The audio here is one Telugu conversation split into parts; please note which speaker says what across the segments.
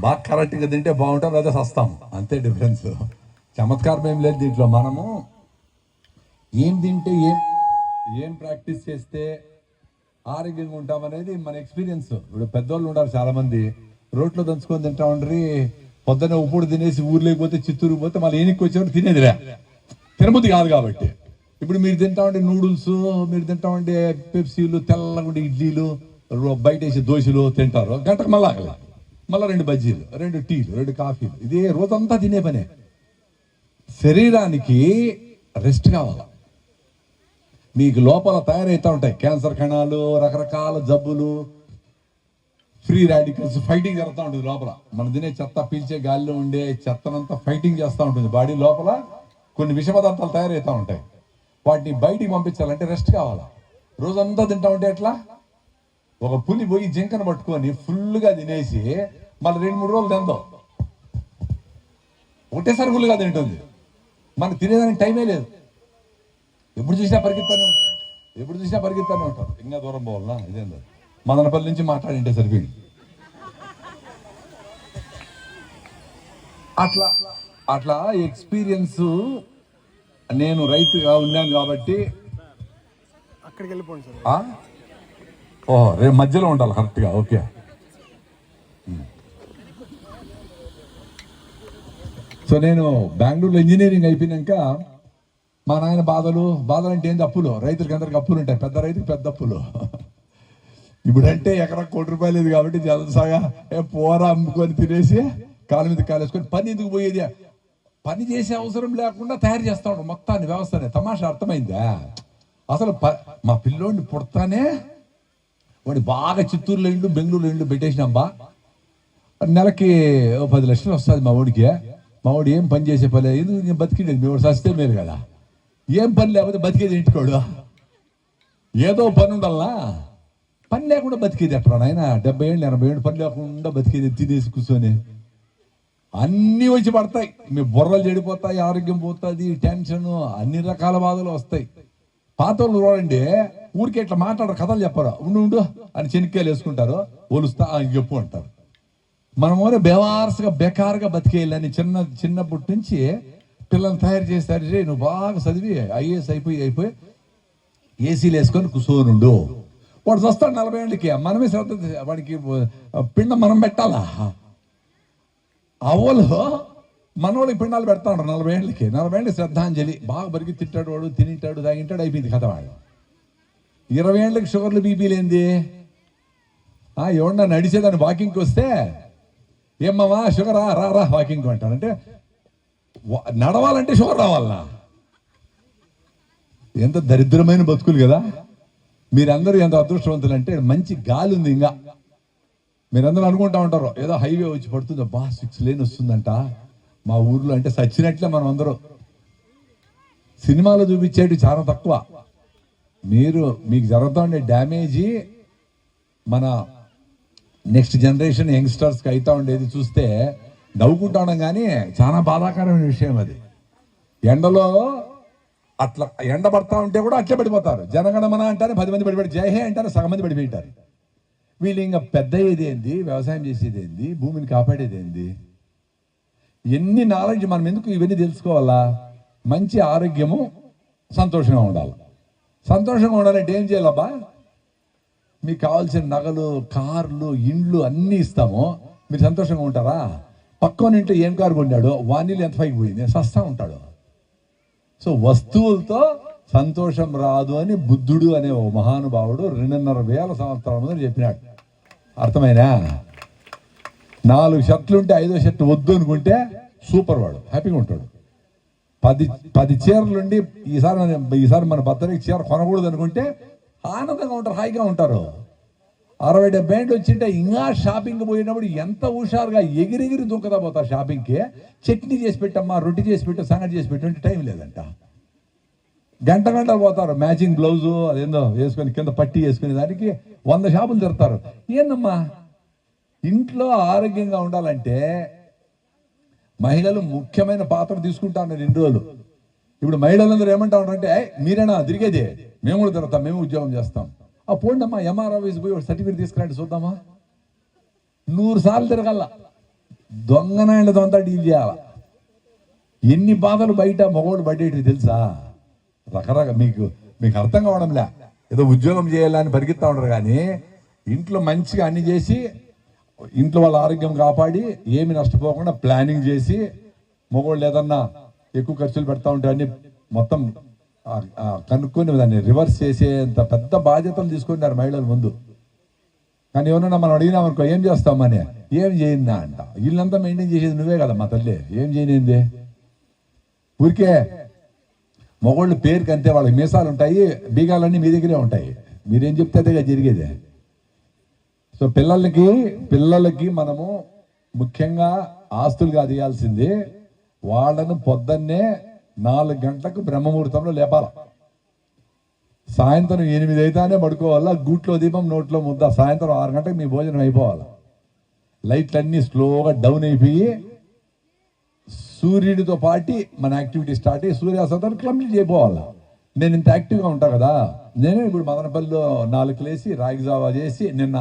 Speaker 1: బాగా కరెక్ట్గా తింటే బాగుంటాం లేదా సస్తాం. అంతే డిఫరెన్స్. చమత్కారం ఏం లేదు దీంట్లో. మనము ఏం తింటే ఏం ఏం ప్రాక్టీస్ చేస్తే ఆరోగ్యంగా ఉంటాం అనేది మన ఎక్స్పీరియన్స్. ఇప్పుడు పెద్దోళ్ళు ఉన్నారు చాలామంది. రోడ్లో దంచుకొని తింటా ఉండరి. పొద్దున్న ఉప్పుడు తినేసి ఊర్లోకి పోతే చిత్తూరు పోతే మళ్ళీ ఏనికి వచ్చేవారు తినేదిరా తిరుమతి కాదు కాబట్టి. ఇప్పుడు మీరు తింటా ఉండే నూడిల్స్ మీరు తింటా ఉండే పెప్సీలు తెల్లగుండి ఇడ్లీలు రో- బయట వేసి దోశలు తింటారు. గంటకు మళ్ళీ మళ్ళీ రెండు బజ్జీలు రెండు టీలు రెండు కాఫీలు. ఇదే రోజంతా తినే పనే. శరీరానికి రెస్ట్ కావాలి? మీకు లోపల తయారవుతూ ఉంటాయి క్యాన్సర్ కణాలు రకరకాల జబ్బులు. ఫ్రీ రాడికల్స్ ఫైటింగ్ జరుగుతూ ఉంటుంది లోపల. మన తినే చెత్త పీల్చే గాలిలో ఉండే చెత్తనంతా ఫైటింగ్ చేస్తూ ఉంటుంది బాడీ లోపల. కొన్ని విష పదార్థాలు తయారవుతూ ఉంటాయి. వాటిని బయటికి పంపించాలంటే రెస్ట్ కావాలా? రోజంతా తింటా ఉంటే ఎట్లా? ఒక పులి పోయి జింకను పట్టుకొని ఫుల్గా తినేసి మళ్ళీ రెండు మూడు రోజులు తిందాం. ఒకటేసారి ఫుల్గా తింటుంది. మనకు తినేదానికి టైమే లేదు. ఎప్పుడు చూసినా పరిగెత్తానే ఉంటారు ఎప్పుడు చూసినా పరిగెత్తానే ఉంటారు ఇంకా దూరం పోవాలనా ఇదేందో. మదనపల్లి నుంచి మాట్లాడింటే సరిపోయింది. అట్లా అట్లా ఎక్స్పీరియన్స్ నేను రైతుగా ఉన్నాను కాబట్టి
Speaker 2: అక్కడికి వెళ్ళిపోండి సార్?
Speaker 1: ఓ రేపు మధ్యలో ఉండాలి కరెక్ట్గా ఓకే. సో నేను బెంగళూరులో ఇంజనీరింగ్ అయిపోయినాక మా నాయన బాధలు బాధలు అంటే ఏంది అప్పులు? రైతులకి అందరికి అప్పులు ఉంటాయి పెద్ద రైతుకి పెద్ద అప్పులు. ఇప్పుడంటే ఎకరా కోటి రూపాయలు లేదు కాబట్టి జలసాగా ఏ పోరా అమ్ముకొని తినేసి కాలు మీద కాలేసుకొని పని ఎందుకు పోయేది? పని చేసే అవసరం లేకుండా తయారు చేస్తా ఉంటాం మొత్తాన్ని వ్యవస్థనే. తమాషా అర్థమైందా? అసలు ప- మా పిల్లోడిని పుడతానే వాడు బాగా చిత్తూరులో ఇండు బెంగళూరులో ఇండు పెట్టేసినాంబా నెలకి ఓ పది లక్షలు వస్తుంది మా ఊడికి మా వాడు ఏం పని చేసే పని లేదు నేను బతికిండేది మీ వాడు సస్తే మేలు కదా. ఏం పని లేకపోతే బతికేది ఇంటికోడు. ఏదో పని ఉండాలా పని లేకుండా బతికేది ఎట్లా నాయన? డెబ్బై ఏళ్ళు ఎనభై ఏళ్ళు పని లేకుండా బతికేది తినేసి కూర్చొని. అన్నీ వచ్చి పడతాయి మీ బుర్రలు చెడిపోతాయి ఆరోగ్యం పోతుంది టెన్షన్ అన్ని రకాల బాధలు వస్తాయి. పాత చూడండి ఊరికే ఇట్లా మాట్లాడరు కథలు చెప్పరు ఉండు ఉండు అని చెనిక్కాయలు వేసుకుంటారు ఒలుస్తా అని చెప్పు అంటారు మనమోనే బేవారసుగా బేకారుగా బతికేయాలని చిన్న చిన్నప్పటి నుంచి పిల్లల్ని తయారు చేస్తారు "రే, నువ్వు బాగా చదివి ఐఏఎస్ అయిపోయి అయిపోయి ఏసీలు వేసుకొని కుసోనుండు వాడు వస్తాడు నలభై ఏళ్ళకి మనమే శ్రద్ధ వాడికి పిండం మనం పెట్టాలా అవలు మనోళ్ళకి పిండాలు పెడతా ఉంటారు నలభై ఏళ్ళకి. నలభై ఏళ్ళకి శ్రద్ధాంజలి. బాగా బరిగి తిట్టాడు వాడు తినింటాడు తాగింటాడు అయిపోయింది కథ వాడు. ఇరవై ఏళ్ళకి షుగర్లు బీపీలు ఏంది ఆ, ఎవడన్నా నడిచేదాన్ని వాకింగ్కి వస్తే ఏమ్మమ్మా షుగరా రా రా వాకింగ్ అంటానంటే అంటే నడవాలంటే షుగర్ రావాలనా? ఎంత దరిద్రమైన బతుకులు కదా. మీరందరూ ఎంత అదృష్టవంతులు అంటే మంచి గాలి ఉంది ఇంకా. మీరందరూ అనుకుంటా ఉంటారు ఏదో హైవే వచ్చి పడుతుంది బా సిక్స్ లేన్ వస్తుందంట. మా ఊర్లో అంటే సచ్చినట్లే మనం అందరూ. సినిమాలో చూపించేటి చాలా తక్కువ. మీరు మీకు జరుగుతూ ఉండే డ్యామేజీ మన నెక్స్ట్ జనరేషన్ యంగ్స్టర్స్కి అవుతా ఉండేది చూస్తే నవ్వుకుంటా ఉండం కానీ చాలా బాధాకరమైన విషయం అది. ఎండలో అట్లా ఎండ పడతా ఉంటే కూడా అట్లే పడిపోతారు. జనగణమన అంటారు పది మంది పడిపోయి జయహే అంటారు సగం మంది పడిపోయింటారు వీళ్ళు ఇంకా పెద్ద ఏది ఏంది వ్యవసాయం చేసేది ఏంది భూమిని కాపాడేది ఏంది? ఎన్ని నాలెడ్జ్ మనం ఎందుకు ఇవన్నీ తెలుసుకోవాలా? మంచి ఆరోగ్యము సంతోషంగా ఉండాలి. సంతోషంగా ఉండాలంటే ఏం చేయాలబ్బా? మీకు కావాల్సిన నగలు కార్లు ఇండ్లు అన్నీ ఇస్తాము. మీరు సంతోషంగా ఉంటారా? పక్కన ఇంట్లో ఏం కారు కొన్నాడు వానీలు ఎంత పైకి పోయింది? సస్తా ఉంటాడు. సో వస్తువులతో సంతోషం రాదు అని బుద్ధుడు అనే ఓ మహానుభావుడు రెండున్నర వేల సంవత్సరాల ముందు చెప్పినాడు. అర్థమైనా నాలుగు షర్ట్లు ఉంటే ఐదో షర్ట్ వద్దు అనుకుంటే సూపర్ వాడు హ్యాపీగా ఉంటాడు. పది పది చీరలుండి ఈసారి ఈసారి మన భర్తకి చీర కొనకూడదు అనుకుంటే ఆనందంగా ఉంటారు హాయిగా ఉంటారు. అరవై డెబ్బై ఏళ్ళు వచ్చింటే ఇంకా షాపింగ్ పోయినప్పుడు ఎంత హుషారుగా ఎగిరెగిరి దూకదా పోతారు షాపింగ్కి. చట్నీ చేసి పెట్టమ్మా రొట్టి చేసి పెట్టు సంగతి చేసి పెట్టు అంటే టైం లేదంట. గంట గంట పోతారు మ్యాచింగ్ బ్లౌజు అదేందో వేసుకొని కింద పట్టి వేసుకునే దానికి వంద షాపులు తిడతారు ఏందమ్మా? ఇంట్లో ఆరోగ్యంగా ఉండాలంటే మహిళలు ముఖ్యమైన పాత్ర తీసుకుంటా ఉన్నారు ఇన్ని రోజులు. ఇప్పుడు మహిళలందరూ ఏమంటా ఉంటారంటే మీరేనా తిరిగేది? మేము కూడా తిరుగుతాం మేము ఉద్యోగం చేస్తాం. ఆ పోండి అమ్మా ఎంఆర్ ఆఫీస్ పోయి సర్టిఫికేట్ తీసుకురండి చూద్దామా? నూరు సార్లు తిరగల దొంగనాయలతో అంతా డీల్ చేయాల? ఎన్ని బాధలు బయట మగవాడు పడేటివి తెలుసా? రకరకాల మీకు మీకు అర్థం కావడంలే. ఏదో ఉద్యోగం చేయాలని పరిగెత్తా ఉండరు కానీ ఇంట్లో మంచిగా అన్ని చేసి ఇంట్లో వాళ్ళ ఆరోగ్యం కాపాడి ఏమి నష్టపోకుండా ప్లానింగ్ చేసి మగవాళ్ళు ఏదన్నా ఎక్కువ ఖర్చులు పెడతా ఉంటే అన్ని మొత్తం కనుక్కొని దాన్ని రివర్స్ చేసేంత పెద్ద బాధ్యతలు తీసుకున్నారు మహిళల ముందు. కానీ ఎవరన్నా మనం అడిగినామనుకో ఏం చేస్తామని? ఏం చేయిందా అంట. వీళ్ళంతా మెయింటైన్ చేసేది నువ్వే కదా మా తల్లి. ఏం చేయనింది? ఊరికే మగోళ్ళు పేరుకి అంతే వాళ్ళకి మీసాలు ఉంటాయి బీగాలన్నీ మీ దగ్గరే ఉంటాయి. మీరేం చెప్తే అదేగా జరిగేది. సో పిల్లలకి పిల్లలకి మనము ముఖ్యంగా ఆస్తులుగా తీయాల్సింది వాళ్ళను పొద్దున్నే నాలుగు గంటలకు బ్రహ్మముహూర్తంలో లేపాల. సాయంత్రం ఎనిమిది అయితేనే పడుకోవాలా గూట్లో దీపం నోట్లో ముద్ద సాయంత్రం ఆరు గంటలకు మీ భోజనం అయిపోవాలి. లైట్లన్నీ స్లోగా డౌన్ అయిపోయి సూర్యుడితో పాటి మన యాక్టివిటీ స్టార్ట్ అయ్యి సూర్యాస్తమయం కంప్లీట్ చేయపోవాలి నేను ఇంత యాక్టివ్గా ఉంటాను కదా. నేనే ఇప్పుడు మదనపల్లిలో నాలుగు లేసి రాగి జావా చేసి నిన్న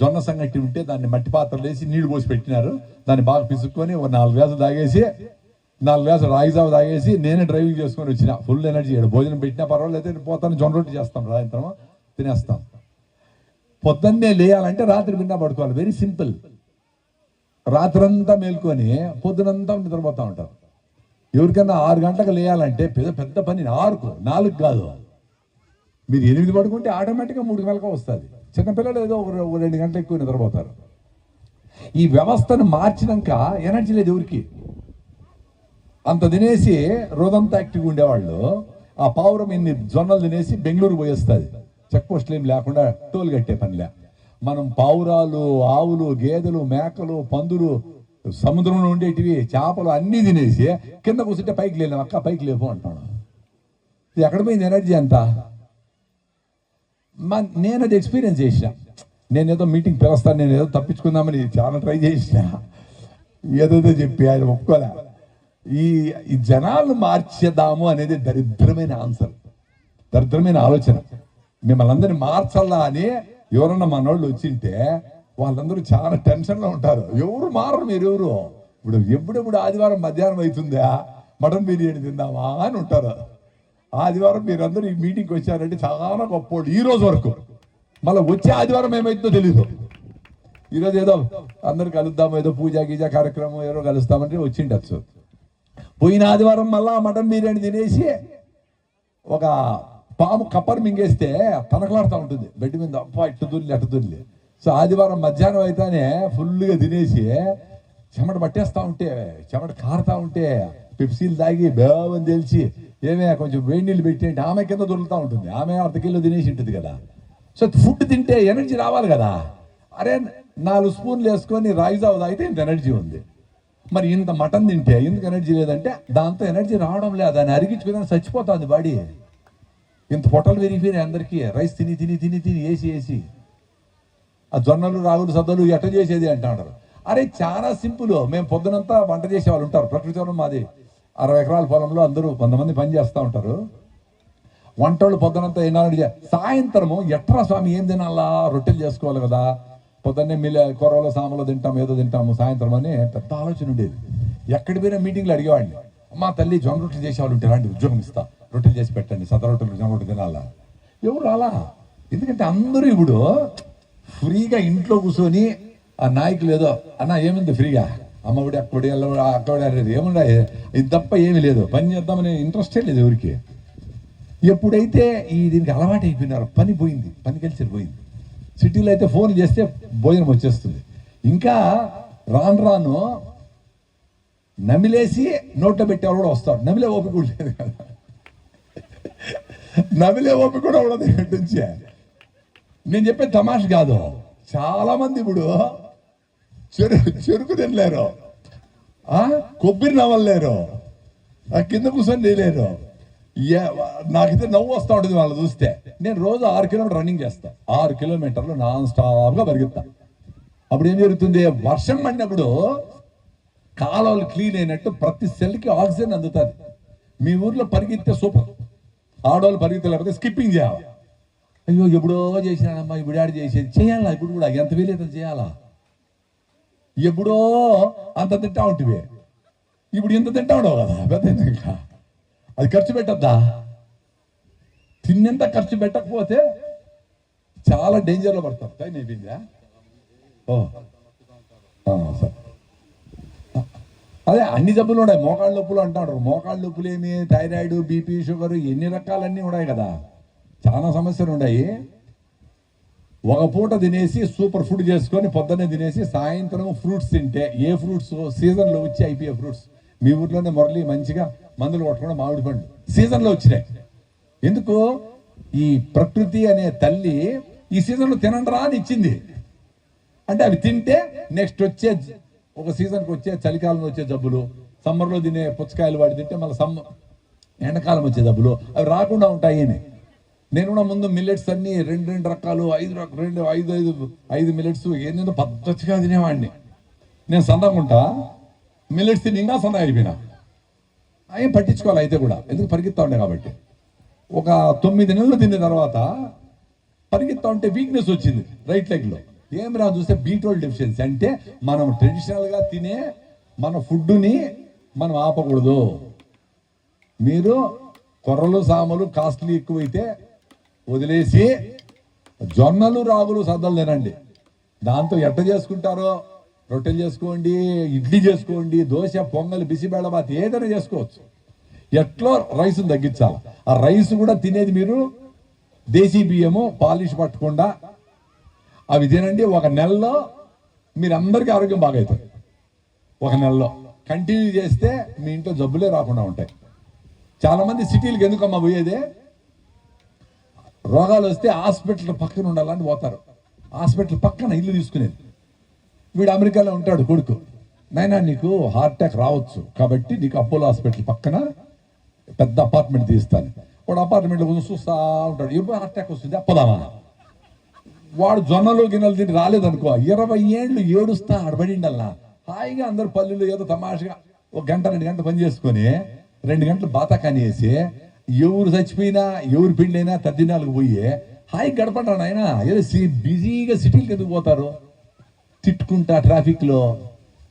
Speaker 1: జొన్న సంగటి ఉంటే దాన్ని మట్టి పాత్రలు వేసి నీళ్ళు పోసి పెట్టినారు. దాన్ని బాగా పిసుక్కొని ఒక నాలుగు గ్లాసులు తాగేసి నాలుగు గ్లాసులు రాగిజావ తాగేసి నేనే డ్రైవింగ్ చేసుకొని వచ్చిన. ఫుల్ ఎనర్జీ భోజనం పెట్టినా పర్వాలేదు. పోతాను జొన్న రొట్టి చేస్తాం సాయంత్రం. తినేస్తాం. పొద్దున్నే లేయాలంటే రాత్రి విన్నా పడుకోవాలి. వెరీ సింపుల్ రాత్రంతా మేల్కొని పొద్దునంతా నిద్రపోతూ ఉంటారు. ఎవరికైనా ఆరు గంటలకు లేయాలంటే పెద్ద పెద్ద పని. ఆరుకు నాలుగు కాదు. మీరు ఎనిమిది పడుకుంటే ఆటోమేటిక్గా మూడు గంటలకు వస్తుంది. చిన్నపిల్లలు ఏదో ఒక రెండు గంటలు ఎక్కువ నిద్రపోతారు. ఈ వ్యవస్థను మార్చినాక ఎనర్జీ లేదు ఎవరికి? అంత తినేసి రోజంతా యాక్టివ్గా ఉండేవాళ్ళు ఆ పావురం ఇన్ని జొన్నలు తినేసి బెంగళూరు పోయేస్తుంది. చెక్ పోస్టులు ఏం లేకుండా టోల్ కట్టే పనిలే. మనం పావురాలు ఆవులు గేదెలు మేకలు పందులు సముద్రంలో ఉండేటివి చేపలు అన్నీ తినేసి కింద కూర్చుంటే పైకి లేను అక్క పైకి లేపు అంటాను ఇది ఎక్కడ పోయింది ఎనర్జీ అంతా? మా నేను అది ఎక్స్పీరియన్స్ చేసిన. నేను ఏదో మీటింగ్ పిలుస్తాను నేను ఏదో తప్పించుకుందామని చాలా ట్రై చేసిన. ఏదేదో చెప్పి ఆయన ఒప్పుకోలే. ఈ ఈ జనాలను మార్చేద్దాము అనేది దరిద్రమైన ఆన్సర్. దరిద్రమైన ఆలోచన. మిమ్మల్ని అందరినీ మార్చాలా అని ఎవరన్నా మనోళ్ళు వచ్చింటే వాళ్ళందరూ చాలా టెన్షన్లో ఉంటారు. ఎవరు మారరు మీరు ఎవరు? ఇప్పుడు ఎప్పుడెప్పుడు ఆదివారం మధ్యాహ్నం అవుతుందా? మటన్ బిర్యానీ తిందామా అని ఉంటారు. ఆదివారం మీరందరూ ఈ మీటింగ్కి వచ్చారంటే చాలా గొప్పోళ్ళు. ఈ రోజు వరకు. మళ్ళీ వచ్చే ఆదివారం ఏమైందో తెలీదు. ఈరోజు ఏదో అందరు కలుద్దాము ఏదో పూజ గీజ కార్యక్రమం ఏదో కలుస్తామంటే వచ్చిండొచ్చు. పోయిన ఆదివారం మళ్ళా మటన్ బిర్యానీ తినేసి ఒక పాము కప్పర్ మింగేస్తే తనకలాడుతూ ఉంటుంది. బెడ్ మీద అప్ప ఇట్టు దుల్లి అట్టు దుల్లి సో ఆదివారం మధ్యాహ్నం అయితేనే ఫుల్గా తినేసి చెమట పట్టేస్తా ఉంటే చెమట కారుతూ ఉంటే పెప్సీలు తాగి బేవని తెలిసి ఏమే కొంచెం వేడి నీళ్ళు పెట్టేయండి ఆమె కింద దొరుకుతూ ఉంటుంది. ఆమె అర్ధ కిలో తినేసి ఉంటుంది కదా. సో ఫుడ్ తింటే ఎనర్జీ రావాలి కదా. అరే నాలుగు స్పూన్లు వేసుకొని రాగి జావ తాగితే ఇంత ఎనర్జీ ఉంది. మరి ఇంత మటన్ తింటే ఎందుకు ఎనర్జీ లేదంటే దాంతో ఎనర్జీ రావడం లేదు. దాన్ని అరిగించుకుని చచ్చిపోతుంది బాడీ. ఇంత పొట్టలు విరిగిపోయినాయి అందరికీ. రైస్ తిని తిని తిని తిని వేసి వేసి. ఆ జొన్నలు రాగులు సద్దలు ఎట్ట చేసేది అంటున్నారు అరే చాలా సింపుల్. మేము పొద్దునంతా వంట చేసే వాళ్ళు ఉంటారు. ప్రకృతి మాది. అరవై ఎకరాల పొలంలో అందరూ కొంతమంది పని చేస్తూ ఉంటారు. వంటోళ్ళు పొద్దునంతా ఏనాడు సాయంత్రము ఎట్రా స్వామి ఏం తినాలా? రొట్టెలు చేసుకోవాలి కదా. పొద్దున్నే మిల్ల కూరలో సామలో తింటాం ఏదో తింటాము సాయంత్రం అని పెద్ద ఆలోచన ఉండేది. ఎక్కడి పోయినా మీటింగ్లు అడిగేవాడిని. మా తల్లి జొన్న రొట్టెలు చేసేవాళ్ళు ఉంటే రండి ఉద్యోగం ఇస్తా. రొట్టెలు చేసి పెట్టండి సద రొట్టెలు జొన్న రొట్టెలు తినాలా? ఎవరు రాలా? ఎందుకంటే అందరూ ఇప్పుడు ఫ్రీగా ఇంట్లో కూర్చొని ఆ నాయకులు ఏదో అన్న ఏమింది ఫ్రీగా? అమ్మఒడి అక్కడి అక్కడి అక్కడ ఏముండా ఇది తప్ప ఏమీ లేదు. పని చేద్దామనే ఇంట్రెస్టే లేదు ఎవరికి. ఎప్పుడైతే ఈ దీనికి అలవాటు అయిపోయినారో పని పోయింది. పని కలిసి పోయింది. సిటీలో అయితే ఫోన్ చేస్తే భోజనం వచ్చేస్తుంది. ఇంకా రాను రాను నమిలేసి నోట్లో పెట్టేవాడు కూడా వస్తాడు నమిలే ఓపిక కూడా లేదు కదా. నమిలే ఓపిక కూడా ఉండదు నుంచి. నేను చెప్పే తమాష కాదు. చాలామంది ఇప్పుడు చెరుకు చెరుకు తినలేరు. ఆ? కొబ్బరి నవ్వలేరు. కింద కూర్చొని లేలేరు నాకైతే నవ్వు వస్తూ ఉంటుంది వాళ్ళు చూస్తే. నేను రోజు ఆరు కిలోమీటర్ రన్నింగ్ చేస్తా. ఆరు కిలోమీటర్లు నాన్ స్టాప్గా పరిగెత్తా. అప్పుడు ఏం జరుగుతుంది? వర్షం పడినప్పుడు కాలువలు క్లీన్ అయినట్టు ప్రతి సెల్కి ఆక్సిజన్ అందుతుంది. మీ ఊర్లో పరిగెత్తే సూపర్. ఆడవాళ్ళు పరిగెత్తలేకపోతే స్కిప్పింగ్ చేయాలి. అయ్యో ఎప్పుడో చేసినానమ్మా ఇప్పుడు ఆడ చేసేది. చేయాలా? ఇప్పుడు కూడా? ఎంత వీలైతే చేయాలా? ఎప్పుడో అంత తింటా ఉంటివి. ఇప్పుడు ఇంత తింటా ఉండవు కదా పెద్ద ఇంకా? అది ఖర్చు పెట్టద్దా? తిన్నంత ఖర్చు పెట్టకపోతే చాలా డేంజర్లో పడతారు టైం అయిపోయిందా ఓ. సరే. అదే అన్ని జబ్బులు ఉన్నాయి. మోకాళ్ళ నొప్పులు అంటాడు మోకాళ్ళ నొప్పులు ఏమి? థైరాయిడ్ బీపీ షుగర్ ఎన్ని రకాలన్నీ ఉన్నాయి కదా? చాలా సమస్యలు ఉన్నాయి. ఒక పూట తినేసి సూపర్ ఫుడ్ చేసుకొని పొద్దున్నే తినేసి సాయంత్రం ఫ్రూట్స్ తింటే ఏ ఫ్రూట్స్? సీజన్లో వచ్చి అయిపోయే ఫ్రూట్స్. మీ ఊర్లోనే మురళి మంచిగా మందులు కొట్టకుండా మామిడి పండు. సీజన్లో వచ్చినాయి. ఎందుకు? ఈ ప్రకృతి అనే తల్లి ఈ సీజన్లో తినండిరా అని ఇచ్చింది. అంటే అవి తింటే నెక్స్ట్ వచ్చే ఒక సీజన్కి వచ్చే చలికాలంలో వచ్చే జబ్బులు సమ్మర్లో తినే పుచ్చకాయలు వాడి తింటే మళ్ళీ సమ్మ ఎండాకాలం వచ్చే జబ్బులు అవి రాకుండా ఉంటాయి అని నేను కూడా ముందు మిల్లెట్స్ అన్ని రెండు రెండు రకాలు ఐదు రెండు ఐదు ఐదు ఐదు మిల్లెట్స్ ఏంటంటే పద్ధతిగా తినేవాడిని. నేను సన్నగా మిల్లెట్స్ తిని ఇంకా సన్నగా అయిపోయినా. ఏం పట్టించుకోవాలి అయితే కూడా. ఎందుకు పరిగెత్తా ఉండే కాబట్టి. ఒక తొమ్మిది నెలలు తిన్న తర్వాత పరిగెత్తా ఉంటే వీక్నెస్ వచ్చింది రైట్ లెగ్లో ఏం రా చూస్తే బీట్రోల్ డెఫిషియన్సీ అంటే మనం ట్రెడిషనల్గా తినే మన ఫుడ్ని మనం ఆపకూడదు. మీరు కొర్రలు సామలు కాస్ట్లీ ఎక్కువైతే వదిలేసి జొన్నలు రాగులు సద్దలు తినండి. దాంతో ఎట్ట చేసుకుంటారో? రొట్టెలు చేసుకోండి ఇడ్లీ చేసుకోండి దోశ పొంగల్ బిసిబేళబాత్ ఏదైనా చేసుకోవచ్చు. ఎట్లో రైస్ని తగ్గించాలి. ఆ రైస్ కూడా తినేది మీరు. దేశీ బియ్యము పాలిష్ పట్టకుండా అవి తినండి. ఒక నెలలో మీరు అందరికీ ఆరోగ్యం బాగవుతుంది ఒక నెలలో. కంటిన్యూ చేస్తే మీ ఇంట్లో జబ్బులే రాకుండా ఉంటాయి. చాలామంది సిటీలకు ఎందుకమ్మా పోయేదే? రోగాలు వస్తే హాస్పిటల్ పక్కన ఉండాలని పోతారు. హాస్పిటల్ పక్కన ఇల్లు తీసుకునేది. వీడు అమెరికాలో ఉంటాడు కొడుకు. నైనా నీకు హార్ట్ అటాక్ రావచ్చు. కాబట్టి నీకు అపోలో హాస్పిటల్ పక్కన పెద్ద అపార్ట్మెంట్ తీస్తాను. వాడు అపార్ట్మెంట్లో కొంచెం చూస్తా ఉంటాడు. ఎప్పుడు హార్ట్ అటాక్ వస్తుంది అప్పదామా వాడు జొన్నలు గిన్నెలు తిని రాలేదనుకో ఇరవై ఏళ్ళు ఏడుస్తా అడబడిండల్లా హాయిగా అందరు పల్లెలు ఏదో తమాషగా ఒక గంట రెండు గంటలు పని చేసుకొని రెండు గంటలు బాతకాని ఎవరు చచ్చిపోయినా ఎవరు పెళ్ళైనా తద్దినాలకు పోయి హాయి గడపండి ఆయన ఏదో సి- బిజీగా సిటీలకు ఎందుకు పోతారు? తిట్టుకుంటా ట్రాఫిక్లో.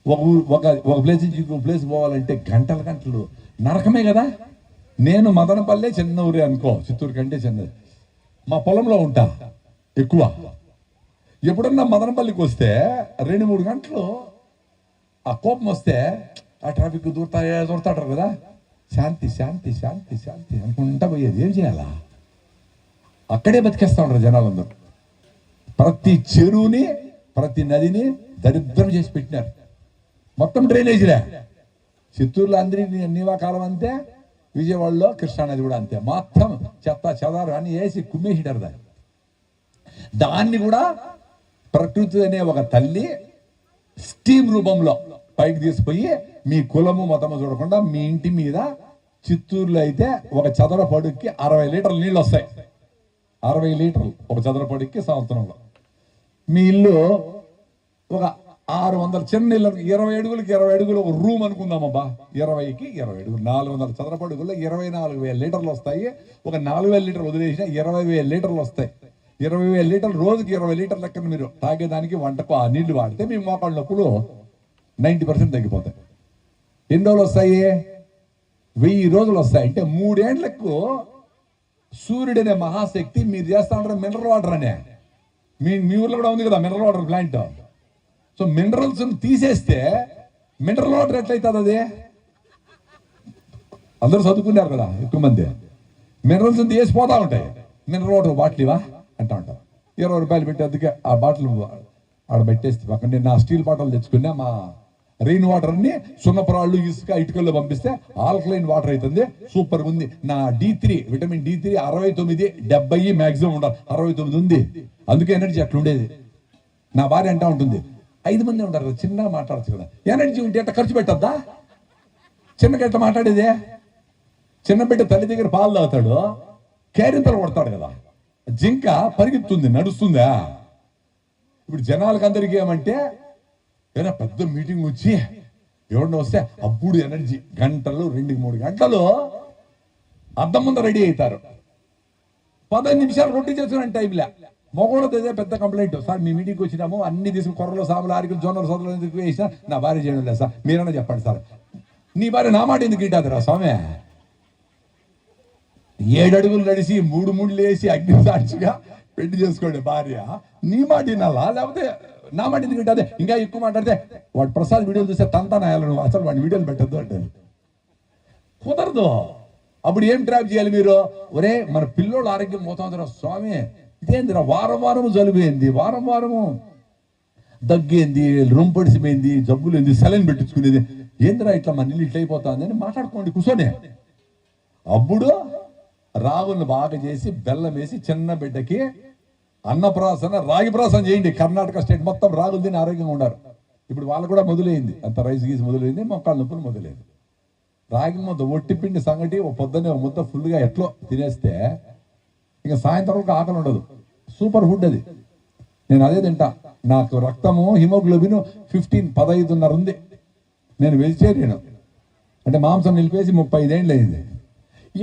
Speaker 1: ఒక ఊరు ఒక ఒక ప్లేస్ నుంచి ఇంకో ప్లేస్ పోవాలంటే గంటల గంటలు. నరకమే కదా? నేను మదనపల్లె చిన్న ఊరే అనుకో. చిత్తూరు కంటే చిన్నది మా పొలంలో ఉంటా. ఎక్కువ. ఎప్పుడన్నా మదనపల్లికి వస్తే రెండు మూడు గంటలు. ఆ కోపం వస్తే ఆ ట్రాఫిక్ దూరతా దూరతాడారు కదా? శాంతి శాంతి శాంతి శాంతి అనుకుంటా పోయేది. ఏం చేయాలా? అక్కడే బతికేస్తా ఉంటారు జనాలందరూ. ప్రతి చెరువుని ప్రతి నదిని దరిద్రం చేసి పెట్టినారు. మొత్తం డ్రైనేజీలే. చిత్తూరులో అందరి నీవా కాలం అంతే విజయవాడలో కృష్ణానది కూడా అంతే. మొత్తం చెత్త చెదారు అని వేసి కుమ్మేసిడారు దాన్ని. దాన్ని కూడా ప్రకృతి అనే ఒక తల్లి స్టీమ్ రూపంలో పైకి తీసుకుపోయి మీ కులము మతము చూడకుండా మీ ఇంటి మీద చిత్తూరులో అయితే ఒక చదర అడుగుకి అరవై లీటర్లు నీళ్ళు వస్తాయి. అరవై లీటర్లు ఒక చదర అడుగుకి సంవత్సరంలో. మీ ఇల్లు ఒక ఆరు వందల చిన్న ఇల్లు ఇరవై అడుగులకి ఇరవై అడుగులు ఒక రూమ్ అనుకుందామబ్బా. ఇరవైకి ఇరవై అడుగులు. నాలుగు వందల చదరపడుగుల్లో ఇరవై నాలుగు వేల లీటర్లు వస్తాయి. ఒక నాలుగు వేల లీటర్లు వదిలేసిన ఇరవై వేల లీటర్లు వస్తాయి. ఇరవై వేల లీటర్లు రోజుకి ఇరవై లీటర్ల లెక్కన మీరు తాగేదానికి వంటకు ఆ నీళ్ళు వాడితే మీ మోకాళ్ళ నొప్పులు నైంటీ పర్సెంట్ తగ్గిపోతాయి. ఎన్ని రోజులు వస్తాయి? వెయ్యి రోజులు వస్తాయి. అంటే మూడేండ్లకు సూర్యుడు అనే మహాశక్తి మీరు చేస్తా ఉంటారు మినరల్ వాటర్ అనే. మీ మీ ఊర్లో కూడా ఉంది కదా mineral water plant. So minerals తీసేస్తే మినరల్ వాటర్ ఎట్లయితుంది అది? అందరూ చదువుకున్నారు కదా ఎక్కువ మంది. మినరల్స్ తీసిపోతా ఉంటాయి. మినరల్ వాటర్ బాటిల్ ఇవా అంటా ఉంటారు. ఇరవై రూపాయలు పెట్టి అందుకే ఆ బాటిల్ ఆడ పెట్టేస్తే పక్కన నేను నా స్టీల్ బాటిల్ తెచ్చుకున్నా మా రెయిన్ వాటర్ అన్ని సున్నపురాళ్ళు ఇసుక ఇటుకల్లో పంపిస్తే ఆల్కలైన్ వాటర్ అవుతుంది సూపర్ ఉంది. నా D three vitamin D three అరవై తొమ్మిది డెబ్బై మ్యాక్సిమం ఉండాలి. అరవై తొమ్మిది ఉంది. అందుకే ఎనర్జీ అట్లా ఉండేది. నా భార్య అంటా ఉంటుంది ఐదు మంది ఉంటారు కదా చిన్నగా మాట్లాడచ్చు కదా. ఎనర్జీ ఉంటే ఎట్లా ఖర్చు పెట్టద్దా? చిన్న ఎట్లా మాట్లాడేదే? చిన్న బిడ్డ తల్లి దగ్గర పాలు తాగుతాడు కేరింతలు కొడతాడు కదా. జింక పరిగెత్తుంది నడుస్తుందా? ఇప్పుడు జనాలకు అందరికీ ఏమంటే ఏదైనా పెద్ద మీటింగ్ వచ్చి ఎవరిని వస్తే అప్పుడు ఎనర్జీ గంటలు రెండు మూడు గంటలు. అద్దం ముందు రెడీ అవుతారు. పదహైదు నిమిషాలు రొట్టి చేసుకునే టైంలో మగవాళ్ళతో అదే పెద్ద కంప్లైంట్ సార్ మీ మీటింగ్కి వచ్చినాము. అన్ని తీసుకుని కొర్రలో సాములు ఆరికలు జొన్నలు సోదరులు ఎందుకు వేసినా నా భార్య చేయడం లేదు సార్. మీరన్నా చెప్పండి సార్. నీ భార్య నా మాట ఎందుకు ఇంటాదిరా స్వామి? ఏడడుగులు నడిచి మూడు మూడు లేచి అగ్ని సాక్షిగా పెళ్ళి చేసుకోండి భార్య. నీ మాట వినాలా? లేకపోతే నా మాట ఎందుకు అదే ఇంకా ఎక్కువ మాట్లాడితే వాడు ప్రసాద్ వీడియోలు చూస్తే తంతా నువ్వు అసలు వాడి వీడియోలు పెట్టద్దు అంటే కుదరదు. అప్పుడు ఏం ట్రాప్ చేయాలి మీరు? ఒరే మన పిల్లోడు ఆరోగ్యం పోతుందిరా స్వామి. ఇదేందిరా? వారం వారము జలుబైంది వారం వారము దగ్గేంది రొంపడిసిపోయింది జబ్బులు ఏంది సెలైన్ పెట్టించుకునేది. ఏందిరా ఇట్లా మన ఇల్లు ఇట్లా అయిపోతుంది అని మాట్లాడుకోండి కూర్చోనే అప్పుడు రాగులను బాగా చేసి బెల్లం వేసి చిన్న బిడ్డకి అన్నప్రాసన రాగి ప్రాసన చేయండి. కర్ణాటక స్టేట్ మొత్తం రాగులు తిని ఆరోగ్యంగా ఉన్నారు ఇప్పుడు వాళ్ళు కూడా మొదలైంది. అంత రైస్ గీసి మొదలైంది మొక్కల నొప్పులు మొదలైంది. రాగి ముద్ద ఒట్టి పిండి సంగటి ఓ పొద్దున్నే ఓ ముద్ద ఫుల్గా ఎట్లో తినేస్తే ఇక సాయంత్రం వరకు ఆకలి ఉండదు. సూపర్ ఫుడ్ అది. నేను అదే తింటా. నాకు రక్తము హిమోగ్లోబిన్ ఫిఫ్టీన్ పదహైదున్నర ఉంది. నేను వెజిటేరియన్. అంటే మాంసం నిలిపేసి ముప్పై ఐదేళ్ళు అయింది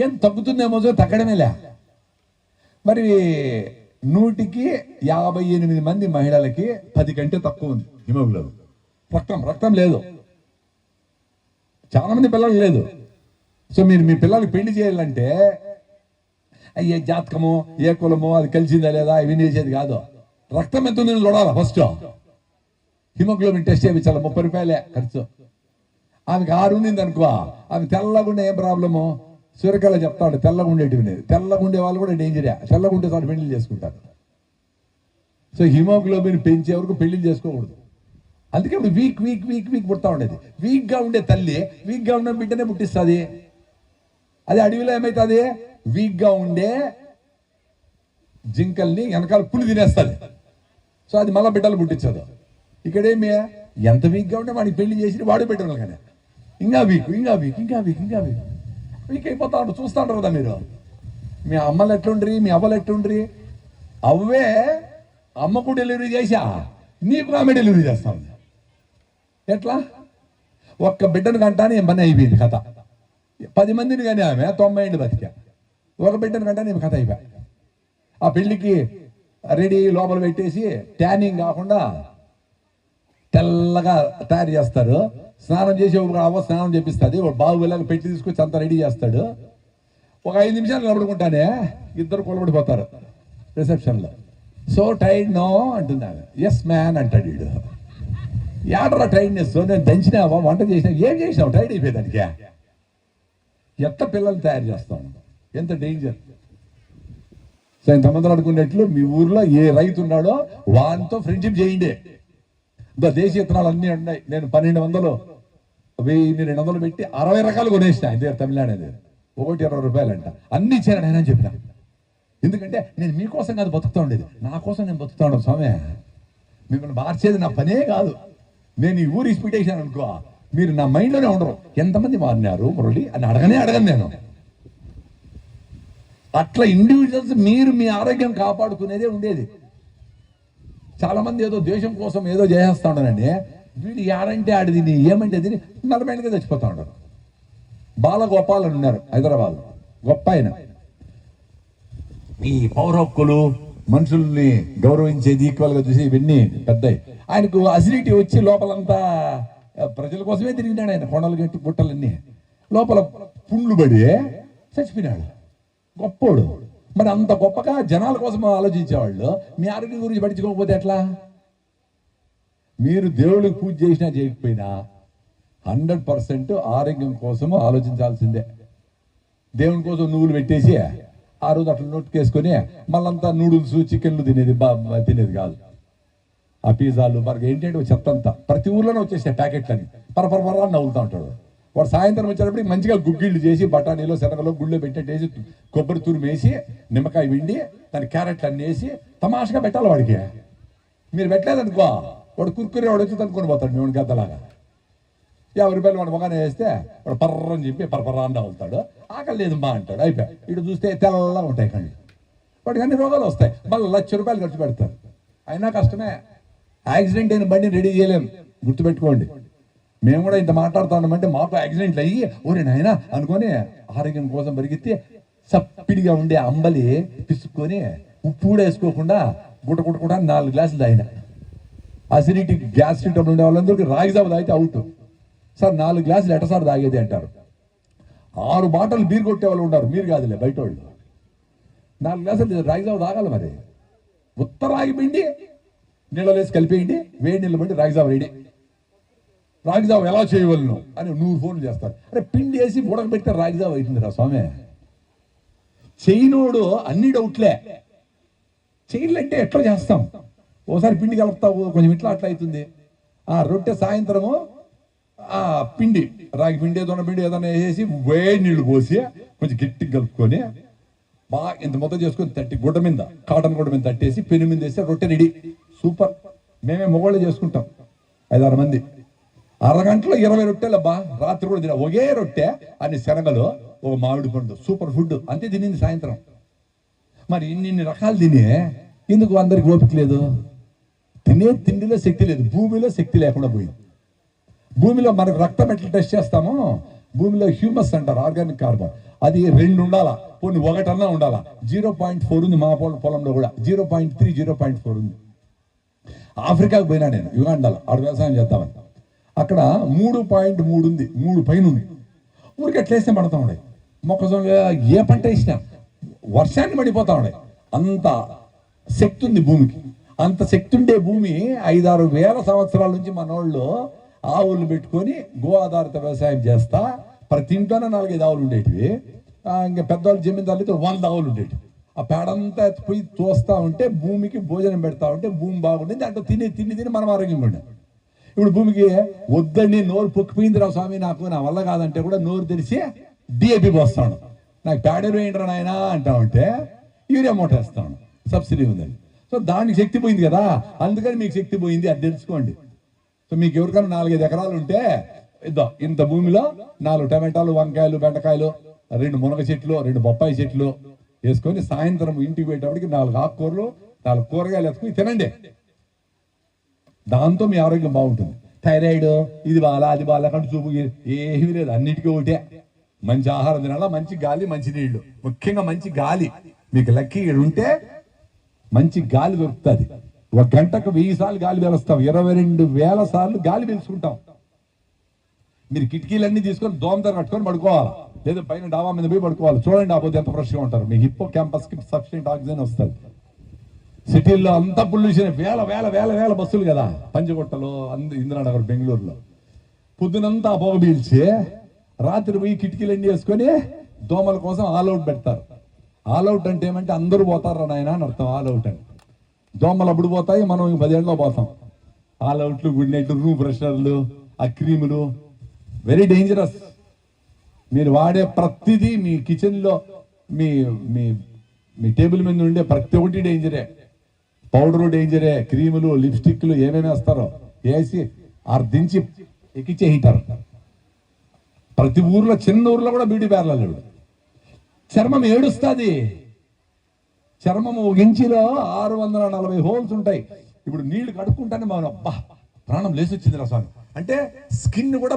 Speaker 1: ఏం తగ్గుతుందేమో చూడు, తగ్గడమేలే. మరి నూటికి యాభై ఎనిమిది మంది మహిళలకి పది కంటే తక్కువ ఉంది హిమోగ్లోబిన్. రక్తం రక్తం లేదు. చాలా మంది పిల్లలు లేదు. సో మీరు మీ పిల్లలకి పెళ్ళి చేయాలంటే ఏ జాతకము ఏ కులము అది కలిసిందా లేదా ఇవి చేసేది కాదు. రక్తం ఎంత ఉంది చూడాలి ఫస్ట్ హిమోగ్లోబిన్ టెస్ట్ చేయించాలి ముప్పై రూపాయలే ఖర్చు. ఆమెకి ఆరు ఉంది అనుకో ఆమె తెల్లకుండా ఏం ప్రాబ్లము సూర్యకాల చెప్తాడు తెల్లగుండేటివి ఉండేది తెల్లగుండే వాళ్ళు కూడా డేంజరే తెల్లగుండే వాళ్ళు పెళ్ళి చేసుకుంటారు. సో హిమోగ్లోబిన్ పెంచే వరకు పెళ్ళి చేసుకోకూడదు. అందుకే ఇప్పుడు వీక్ వీక్ వీక్ వీక్ పుడతా ఉండేది. వీక్గా ఉండే తల్లి వీక్గా ఉండే బిడ్డనే పుట్టిస్తుంది. అదే అడవిలో ఏమవుతుంది వీక్గా ఉండే జింకల్ని వెనకాల పులి తినేస్తుంది. సో అది మళ్ళీ బిడ్డలు పుట్టించదు. ఇక్కడేమి ఎంత వీక్గా ఉంటే వాడికి పెళ్ళి చేసి వాడు పెట్టడం కానీ ఇంకా వీక్ ఇంకా వీక్ ఇంకా వీక్ ఇంకా వీక్ వీక్ అయిపోతా ఉంటారు చూస్తూ ఉంటారు కదా మీరు. మీ అమ్మలు ఎట్లుండ్రి మీ అవ్వలు ఎట్లుండ్రి? అవ్వే అమ్మకు డెలివరీ చేసా నీకు ఆమె డెలివరీ చేస్తా ఉంది ఎట్లా? ఒక్క బిడ్డను కంటానే పని అయిపోయింది కథ. పది మందిని కానీ ఆమె తొంభై ఏళ్ళు బతికా. ఒక బిడ్డను కంటానే కథ అయిపోయా ఆ పెళ్ళికి రెడీ లోపల పెట్టేసి ట్యానింగ్ కాకుండా తెల్లగా తయారు చేస్తారు. స్నానం చేసి ఒక అవ్వ స్నానం చేపిస్తుంది వాడు బాబు వెళ్ళాక పెట్టి తీసుకొచ్చి అంతా రెడీ చేస్తాడు. ఒక ఐదు నిమిషాలు నిలబడుకుంటానే ఇద్దరు కొలబడిపోతారు రిసెప్షన్లో. సో టైడ్ నో? అంటుంది ఆమె ఎస్ మ్యాన్ అంటాడు వీడు. ఏడరా టైడ్నెస్? నేను దంచినావా వంట చేసినా? ఏం చేసినావు? టైడ్ అయిపోయేదానికి? ఎంత పిల్లల్ని తయారు చేస్తాం? ఎంత డేంజర్. సో ఇంతమంది అనుకున్నట్లు మీ ఊర్లో ఏ రైతు ఉన్నాడో వానితో ఫ్రెండ్షిప్ చేయండి. ఇంకా దేశీయ విత్తనాలు అన్నీ ఉన్నాయి. నేను పన్నెండు వందలు వెయ్యి రెండు వందలు పెట్టి అరవై రకాలు కొనేసిన ఇదే తమిళనాడు దగ్గర ఒకటి ఇరవై రూపాయలు అంట అన్ని ఇచ్చారని ఆయన చెప్పిన. ఎందుకంటే నేను మీకోసం కాదు బతుకుతా ఉండేది. నా కోసం నేను బతుకుతా ఉండవు స్వామి. మిమ్మల్ని మార్చేది నా పనే కాదు. నేను ఈ ఊరు ఇన్స్పిటేషన్ అనుకో మీరు నా మైండ్లోనే ఉండరు. ఎంతమంది మారినారు మురళి? అని అడగనే అడగను నేను. అట్లా ఇండివిజువల్స్ మీరు మీ ఆరోగ్యం కాపాడుకునేదే ఉండేది. చాలామంది ఏదో దేశం కోసం ఏదో చేసేస్తా ఉన్నారండి. వీడు యాడంటే ఆడిది దీన్ని ఏమంటే దీన్ని నలభై ఏళ్ళకే చచ్చిపోతా ఉంటారు బాలగోపాల్ అని ఉన్నారు హైదరాబాద్ గొప్ప ఆయన. ఈ పౌర హక్కులు మనుషుల్ని గౌరవించేది ఈక్వల్గా చూసి ఇవన్నీ పెద్దవి ఆయనకు అసిడిటీ వచ్చి లోపలంతా ప్రజల కోసమే తిరిగినాడు ఆయన. కొండలు గట్టి గుట్టలన్నీ లోపల పుండ్లు పడి చచ్చిపోయినాడు. గొప్పోడు. మరి అంత గొప్పగా జనాల కోసం ఆలోచించేవాళ్ళు మీ ఆరోగ్యం గురించి పట్టించుకోకపోతే ఎట్లా? మీరు దేవుడికి పూజ చేసినా చేయకపోయినా హండ్రెడ్ పర్సెంట్ ఆరోగ్యం కోసము ఆలోచించాల్సిందే. దేవుని కోసం నువ్వులు పెట్టేసి ఆ రోజు అట్లా నోట్కేసుకొని మళ్ళంతా నూడిల్స్ చికెన్లు తినేది బా తినేది కాదు. ఆ పిజ్జాలు మరి ఏంటంటే ఓ చెత్త అంతా ప్రతి ఊర్లోనే వచ్చేసాయి ప్యాకెట్లని. పరపర పర నవ్వులుతూ ఉంటాడు. వాడు సాయంత్రం వచ్చేటప్పుడు మంచిగా గుగ్గిళ్ళు చేసి బఠానీలో శనగలో గుళ్ళో పెట్టేసి కొబ్బరి తురుము వేసి నిమ్మకాయ విండి దాని క్యారెట్లు అన్ని వేసి తమాషగా పెట్టాలి వాడికి. మీరు పెట్టలేదనుకో వాడు కుర్కురే వాడు వచ్చి తనుకొని పోతాడు మేము గద్దలాగా. యాభై రూపాయలు వాడు మొగానే వేస్తే వాడు పర్రని చెప్పి పరపర్రా అవుతాడు ఆకలి లేదు మా అంటాడు. అయిపోయా. ఇటు చూస్తే తెల్లగా ఉంటాయి కళ్ళు. వాడికి అన్ని రోగాలు వస్తాయి. మళ్ళీ లక్ష రూపాయలు ఖర్చు పెడతారు. అయినా కష్టమే. యాక్సిడెంట్ అయిన బండిని రెడీ చేయలేము గుర్తుపెట్టుకోండి. మేము కూడా ఇంత మాట్లాడుతున్నామంటే మాకు యాక్సిడెంట్లు అయ్యి ఓరే నాయనా అనుకొని ఆరోగ్యం కోసం పరిగెత్తి చప్పిడిగా ఉండే అంబలి పిసుక్కొని ఉప్పు కూడా వేసుకోకుండా గుట్ట గుట్ట కూడా నాలుగు గ్లాసులు తాగిన. అసిడిటీ గ్యాస్ట్రిక్ ట్రబుల్ ఉండే వాళ్ళందరికీ రాగి జావ తాగితే అవుట్ సార్ నాలుగు గ్లాసులు ఎట సార్ తాగేది? అంటారు. ఆరు బాటలు బీర్ కొట్టే వాళ్ళు ఉన్నారు. మీరు కాదులే బయట వాళ్ళు. నాలుగు గ్లాసులు రాగి తాగాలి మరి. ఉత్త పిండి నీళ్ళలో వేసి కలిపేయండి. వేడి నీళ్ళు పండి రాగి జావ రెడీ. రాగిజావ ఎలా చేయవలను? అని నూరు ఫోన్లు చేస్తారు. అరే పిండి వేసి ఉడకబెట్టే రాగి జావ అవుతుంది రా స్వామి. చేయనోడు అన్ని డౌట్లే. చేయలేంటే ఎట్లా చేస్తాం? ఓసారి పిండి కలుపుతావు కొంచెం ఇట్లా అట్లా అవుతుంది. ఆ రొట్టె సాయంత్రము ఆ పిండి రాగి పిండి ఏదైనా పిండి ఏదైనా వేసి వేడి నీళ్ళు పోసి కొంచెం గట్టిగా కలుపుకొని బాగా ఇంత మొత్తం చేసుకొని తట్టి గుడ్డ మీద కాటన్ గుడ్డ మీద తట్టేసి పెను మీద వేసి రొట్టె రెడీ. సూపర్. మేమే మొగోళ్ళు చేసుకుంటాం. ఐదారు మంది. అరగంటలో ఇరవై రొట్టెలు అబ్బా. రాత్రి కూడా తిన ఒకే రొట్టె అని శనగలు ఒక మామిడి పండు సూపర్ ఫుడ్. అంతే తినింది సాయంత్రం. మరి ఇన్ని రకాలు తినే ఎందుకు అందరికి ఓపిక లేదు? తినే తిండిలో శక్తి లేదు. భూమిలో శక్తి లేకుండా పోయింది. భూమిలో మనకు రక్తం ఎట్లా టెస్ట్ చేస్తామో? భూమిలో హ్యూమస్ అంటారు ఆర్గానిక్ కార్బన్. అది రెండు ఉండాలా? పోనీ ఒకటన్నా ఉండాలా? జీరో పాయింట్ ఫోర్ ఉంది మా పొలం పొలంలో కూడా. Zero point three zero point four ఉంది. ఆఫ్రికాకు పోయినా నేను యుగాండాలో. ఆడు వ్యవసాయం చేద్దామని. అక్కడ మూడు పాయింట్ మూడు ఉంది. మూడు పైన ఉంది. ఊరికి ఎట్లేస్తే పడతా ఉండే. మొక్కజొన్న ఏ పంట వేసినా వర్షాన్ని పడిపోతా ఉండే. అంత శక్తి ఉంది భూమికి. అంత శక్తి ఉండే భూమి ఐదారు వేల సంవత్సరాల నుంచి మనోళ్ళు ఆవులు పెట్టుకొని గో ఆధారిత వ్యవసాయం చేస్తా. ప్రతి ఇంట్లోనే నాలుగైదు ఆవులు ఉండేటివి. ఇంకా పెద్దవాళ్ళు జమీందారులతో వంద ఆవులు ఉండేటివి. ఆ పేడంతా ఎత్తిపోయి తోస్తా ఉంటే భూమికి భోజనం పెడతా ఉంటే భూమి బాగుండేది దాంట్లో తిని తిని తిని మనం ఆరోగ్యంగా ఉండే ఇప్పుడు భూమికి వద్దని నోరు పొక్కిపోయిందిరా స్వామి నాకు నా వల్ల కాదంటే కూడా నోరు తెరిచి డిఏపి పోస్తాను. నాకు ప్యాడర్ వేయండి నాయనా అంటా ఉంటే యూరియా మూట వేస్తాను. సబ్సిడీ ఉందండి. సో దానికి శక్తి పోయింది కదా అందుకని మీకు శక్తి పోయింది అది తెలుసుకోండి. సో మీకు ఎవరికైనా నాలుగైదు ఎకరాలు ఉంటే ఇద్దాం ఇంత భూమిలో నాలుగు టమాటాలు వంకాయలు బెండకాయలు రెండు మునగ చెట్లు రెండు బొప్పాయి చెట్లు వేసుకొని సాయంత్రం ఇంటికి పోయేటప్పటికి నాలుగు ఆకుకూరలు నాలుగు కూరగాయలు ఎత్తుకుని తినండి. దాంతో మీ ఆరోగ్యం బాగుంటుంది. థైరాయిడ్ ఇది బాగా అది బాగా కంటి చూపు ఏమీ లేదు. అన్నిటికీ ఒకటే. మంచి ఆహారం తినాలా మంచి గాలి మంచి నీళ్ళు ముఖ్యంగా మంచి గాలి. మీకు లక్కీ ఉంటే మంచి గాలి దొరుకుతుంది. ఒక గంటకు వెయ్యి సార్లు గాలి పీలుస్తాం. ఇరవై రెండు వేల సార్లు గాలి పీల్చుకుంటాం. మీరు కిటికీలన్నీ తీసుకొని దోమతర కట్టుకొని పడుకోవాలి? లేదా పైన డాబా మీద పోయి పడుకోవాలి? చూడండి ఆపోతే ఎంత ఫ్రెష్గా ఉంటారు. మీ హిప్పో క్యాంపస్కి సఫిషియంట్ ఆక్సిజన్ వస్తుంది. సిటీల్లో అంతా పొల్యూషన్. వేల వేల వేల వేల బస్సులు కదా. పంచగుట్టలో అంద ఇంద్రానగర్ బెంగళూరులో. పొద్దునంతా పొగ పీల్చి రాత్రి పోయి కిటికీలు ఎండి వేసుకొని దోమల కోసం ఆల్ అవుట్ పెడతారు. ఆల్ అవుట్ అంటే ఏమంటే అందరూ పోతారు నాయన అని అర్థం. ఆల్ అవుట్ దోమలు అప్పుడు పోతాయి మనం పదేళ్ళలో పోతాం. ఆల్ అవుట్లు గుడ్ నైట్ రూమ్ ఫ్రెషర్లు ఆ క్రీములు. Very dangerous. మీరు వాడే ప్రతిదీ మీ కిచెన్లో మీ మీ మీ టేబుల్ మీద ఉండే ప్రతి ఒక్కటి డేంజరే. పౌడరు డేంజరే క్రీములు లిప్స్టిక్లు ఏమేమి వేస్తారో వేసి అర్ధించి ఎక్కిచ్చే హీటర్ ప్రతి ఊర్లో చిన్న ఊర్లో కూడా బ్యూటీ పార్లర్ లేడు చర్మం ఏడుస్తుంది. చర్మం ఒక ఇంచిలో ఆరు వందల నలభై హోల్స్ ఉంటాయి. ఇప్పుడు నీళ్ళు కడుక్కుంటానే మనం అబ్బా ప్రాణం లేసి వచ్చింది రా స్వామి. అంటే స్కిన్ కూడా